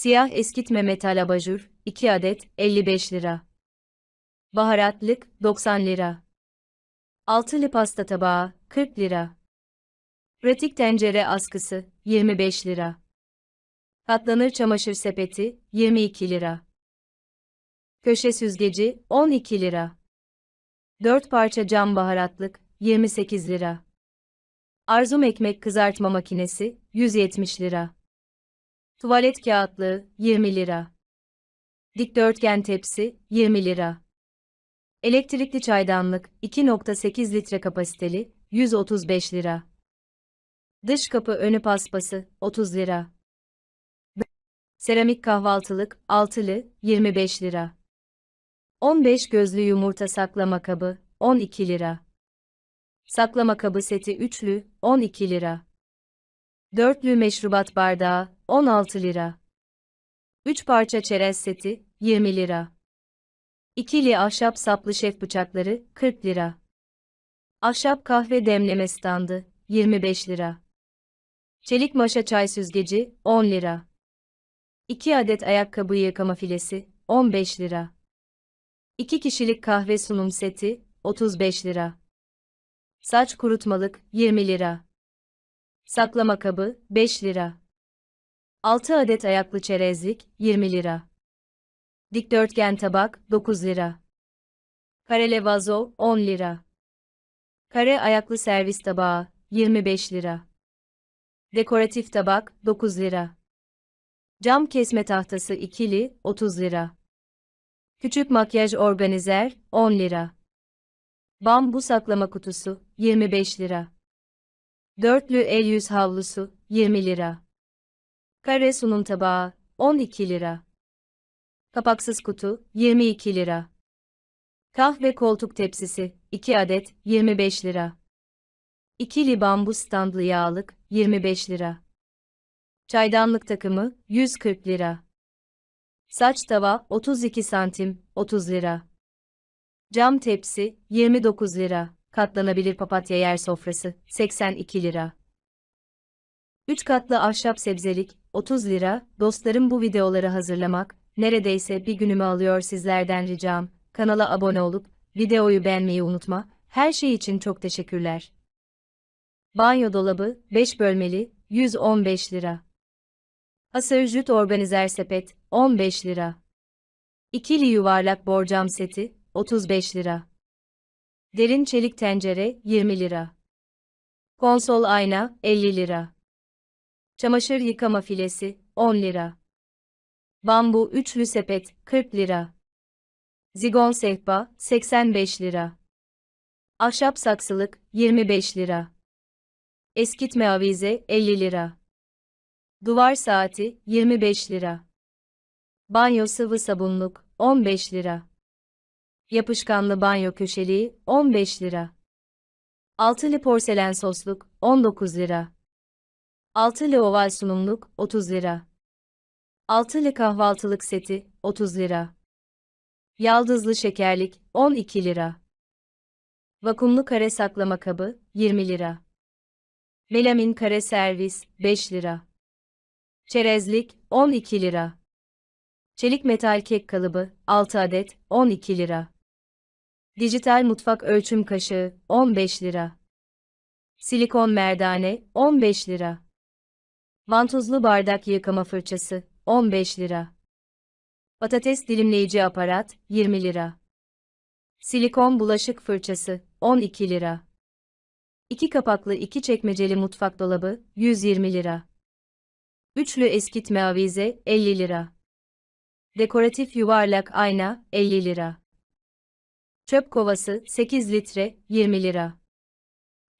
Siyah eskitme metal abajur, 2 adet, 55 lira. Baharatlık, 90 lira. Altılı pasta tabağı, 40 lira. Pratik tencere askısı, 25 lira. Katlanır çamaşır sepeti, 22 lira. Köşe süzgeci, 12 lira. 4 parça cam baharatlık, 28 lira. Arzum ekmek kızartma makinesi, 170 lira. Tuvalet kağıtlığı, 20 lira. Dikdörtgen tepsi, 20 lira. Elektrikli çaydanlık, 2.8 litre kapasiteli, 135 lira. Dış kapı önü paspası, 30 lira. Seramik kahvaltılık, altılı, 25 lira. 15 gözlü yumurta saklama kabı, 12 lira. Saklama kabı seti üçlü, 12 lira. Dörtlü meşrubat bardağı, 16 lira. 3 parça çerez seti, 20 lira. İkili ahşap saplı şef bıçakları, 40 lira. Ahşap kahve demleme standı, 25 lira. Çelik maşa çay süzgeci, 10 lira. 2 adet ayakkabı yıkama filesi, 15 lira. 2 kişilik kahve sunum seti, 35 lira. Saç kurutmalık, 20 lira. Saklama kabı, 5 lira. 6 adet ayaklı çerezlik, 20 lira. Dikdörtgen tabak, 9 lira. Karele vazo, 10 lira. Kare ayaklı servis tabağı, 25 lira. Dekoratif tabak, 9 lira. Cam kesme tahtası ikili, 30 lira. Küçük makyaj organizer, 10 lira. Bambu saklama kutusu, 25 lira. Dörtlü el yüz havlusu, 20 lira. Kare sunum tabağı, 12 lira. Kapaksız kutu, 22 lira. Kahve koltuk tepsisi, 2 adet, 25 lira. İkili bambu standlı yağlık, 25 lira. Çaydanlık takımı, 140 lira. Saç tava, 32 santim, 30 lira. Cam tepsi, 29 lira. Katlanabilir papatya yer sofrası, 82 lira. 3 katlı ahşap sebzelik, 30 lira. Dostlarım bu videoları hazırlamak, neredeyse bir günümü alıyor sizlerden ricam. Kanala abone olup, videoyu beğenmeyi unutma. Her şey için çok teşekkürler. Banyo dolabı, 5 bölmeli, 115 lira. Hasır jüt organizer sepet, 15 lira. İkili yuvarlak borcam seti, 35 lira. Derin çelik tencere, 20 lira. Konsol ayna, 50 lira. Çamaşır yıkama filesi, 10 lira. Bambu üçlü sepet, 40 lira. Zigon sehpa, 85 lira. Ahşap saksılık, 25 lira. Eskitme avize, 50 lira. Duvar saati, 25 lira. Banyo sıvı sabunluk, 15 lira. Yapışkanlı banyo köşeliği, 15 lira. Altılı porselen sosluk, 19 lira. Altılı oval sunumluk, 30 lira. Altılı kahvaltılık seti, 30 lira. Yaldızlı şekerlik, 12 lira. Vakumlu kare saklama kabı, 20 lira. Melamin kare servis, 5 lira. Çerezlik, 12 lira. Çelik metal kek kalıbı, 6 adet, 12 lira. Dijital mutfak ölçüm kaşığı, 15 lira. Silikon merdane, 15 lira. Vantuzlu bardak yıkama fırçası, 15 lira. Patates dilimleyici aparat, 20 lira. Silikon bulaşık fırçası, 12 lira. 2 kapaklı 2 çekmeceli mutfak dolabı, 120 lira. Üçlü eskitme avize, 50 lira. Dekoratif yuvarlak ayna, 50 lira. Çöp kovası, 8 litre, 20 lira.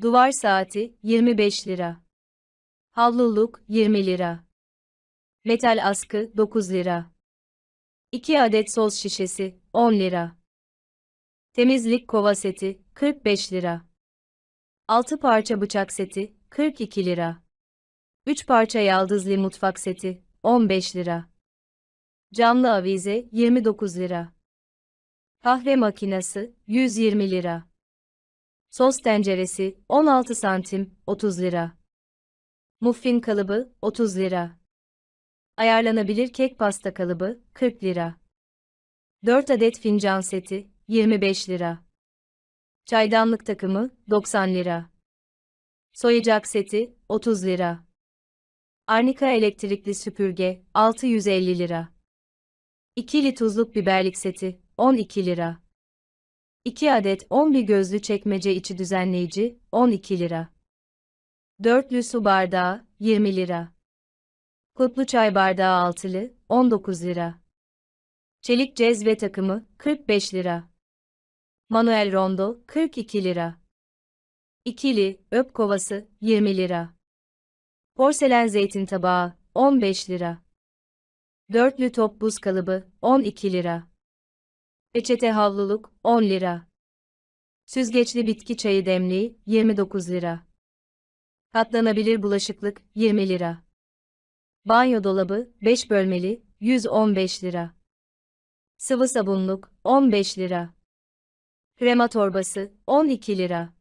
Duvar saati, 25 lira. Havluluk, 20 lira. Metal askı, 9 lira. 2 adet sos şişesi, 10 lira. Temizlik kova seti, 45 lira. 6 parça bıçak seti, 42 lira. 3 parça yaldızlı mutfak seti, 15 lira. Camlı avize, 29 lira. Kahve makinesi, 120 lira. Sos tenceresi, 16 santim, 30 lira. Muffin kalıbı, 30 lira. Ayarlanabilir kek pasta kalıbı 40 lira. 4 adet fincan seti 25 lira. Çaydanlık takımı 90 lira. Soyacak seti 30 lira. Arnika elektrikli süpürge 650 lira. İkili tuzluk biberlik seti 12 lira. 2 adet 11 gözlü çekmece içi düzenleyici 12 lira. Dörtlü su bardağı 20 lira. Kutlu çay bardağı altılı 19 lira. Çelik cezve takımı 45 lira. Manuel rondo 42 lira. İkili öp kovası 20 lira. Porselen zeytin tabağı 15 lira. Dörtlü top buz kalıbı 12 lira. Peçete havluluk 10 lira. Süzgeçli bitki çayı demliği 29 lira. Katlanabilir bulaşıklık 20 lira. Banyo dolabı 5 bölmeli 115 lira. Sıvı sabunluk 15 lira. Krema torbası 12 lira.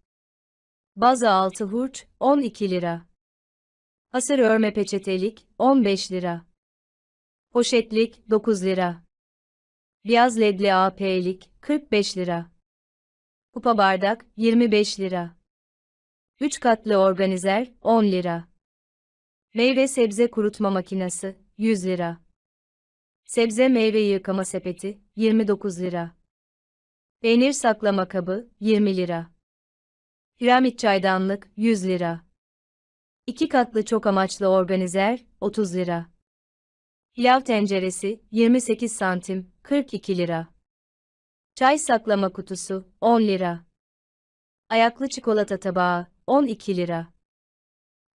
Baza altı hurç 12 lira. Hasır örme peçetelik 15 lira. Poşetlik 9 lira. Beyaz ledli AP'lik 45 lira. Kupa bardak 25 lira. 3 katlı organizer 10 lira. Meyve sebze kurutma makinesi 100 lira. Sebze meyve yıkama sepeti 29 lira. Peynir saklama kabı 20 lira. Piramit çaydanlık 100 lira. 2 katlı çok amaçlı organizer 30 lira. Pilav tenceresi 28 santim 42 lira. Çay saklama kutusu 10 lira. Ayaklı çikolata tabağı 12 lira.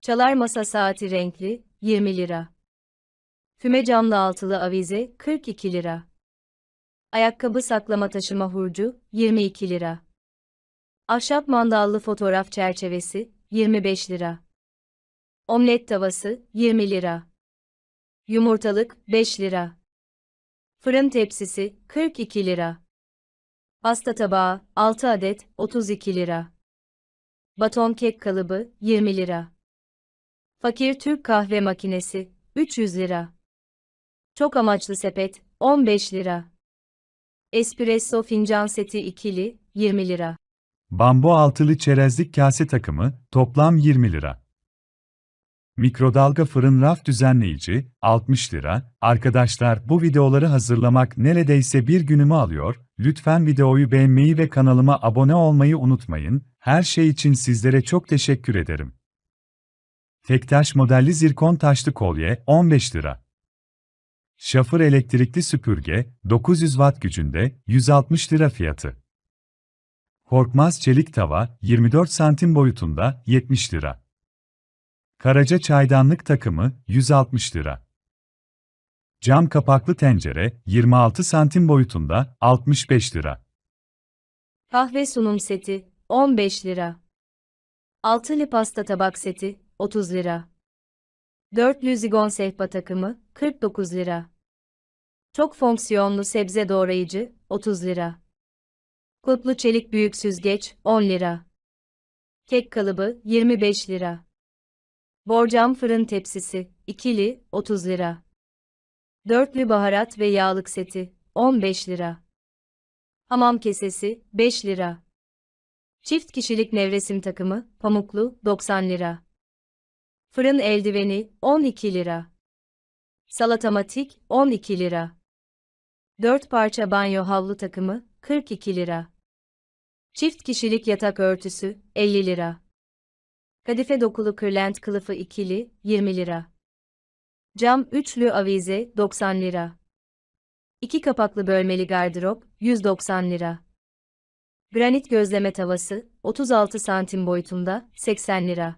Çalar masa saati renkli 20 lira. Füme camlı altılı avize 42 lira. Ayakkabı saklama taşıma hurcu 22 lira. Ahşap mandallı fotoğraf çerçevesi 25 lira. Omlet tavası 20 lira. Yumurtalık 5 lira. Fırın tepsisi 42 lira. Pasta tabağı 6 adet 32 lira. Baton kek kalıbı 20 lira. Fakir Türk kahve makinesi 300 lira. Çok amaçlı sepet 15 lira. Espresso fincan seti ikili 20 lira. Bambu altılı çerezlik kase takımı, toplam 20 lira. Mikrodalga fırın raf düzenleyici, 60 lira. Arkadaşlar bu videoları hazırlamak neredeyse bir günümü alıyor. Lütfen videoyu beğenmeyi ve kanalıma abone olmayı unutmayın. Her şey için sizlere çok teşekkür ederim. Tektaş modelli zirkon taşlı kolye, 15 lira. Şafır elektrikli süpürge, 900 watt gücünde, 160 lira fiyatı. Korkmaz çelik tava, 24 santim boyutunda, 70 lira. Karaca çaydanlık takımı, 160 lira. Cam kapaklı tencere, 26 santim boyutunda, 65 lira. Kahve sunum seti 15 lira. Altılı pasta tabak seti 30 lira. Dörtlü zigon sehpa takımı 49 lira. Çok fonksiyonlu sebze doğrayıcı 30 lira. Kutlu çelik büyük süzgeç 10 lira. Kek kalıbı 25 lira. Borcam fırın tepsisi ikili 30 lira. Dörtlü baharat ve yağlık seti 15 lira. Hamam kesesi 5 lira. Çift kişilik nevresim takımı pamuklu 90 lira. Fırın eldiveni 12 lira. Salatamatik 12 lira. 4 parça banyo havlu takımı 42 lira. Çift kişilik yatak örtüsü 50 lira. Kadife dokulu kırlent kılıfı ikili 20 lira. Cam üçlü avize 90 lira. 2 kapaklı bölmeli gardırop 190 lira. Granit gözleme tavası 36 santim boyutunda 80 lira.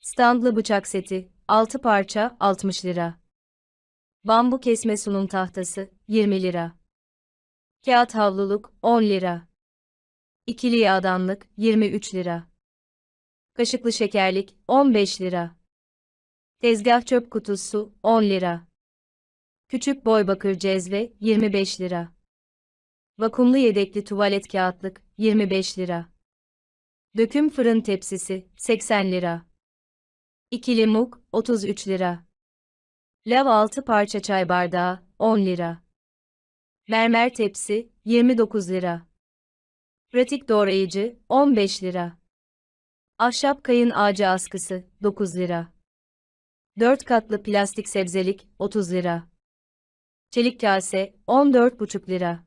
Standlı bıçak seti 6 parça 60 lira. Bambu kesme sunum tahtası 20 lira. Kağıt havluluk 10 lira. İkili yağdanlık 23 lira. Kaşıklı şekerlik 15 lira. Tezgah çöp kutusu 10 lira. Küçük boy bakır cezve 25 lira. Vakumlu yedekli tuvalet kağıtlık 25 lira. Döküm fırın tepsisi 80 lira. İkili muk 33 lira. Lav 6 parça çay bardağı, 10 lira. Mermer tepsi, 29 lira. Pratik doğrayıcı, 15 lira. Ahşap kayın ağacı askısı, 9 lira. 4 katlı plastik sebzelik, 30 lira. Çelik kase, 14,5 lira.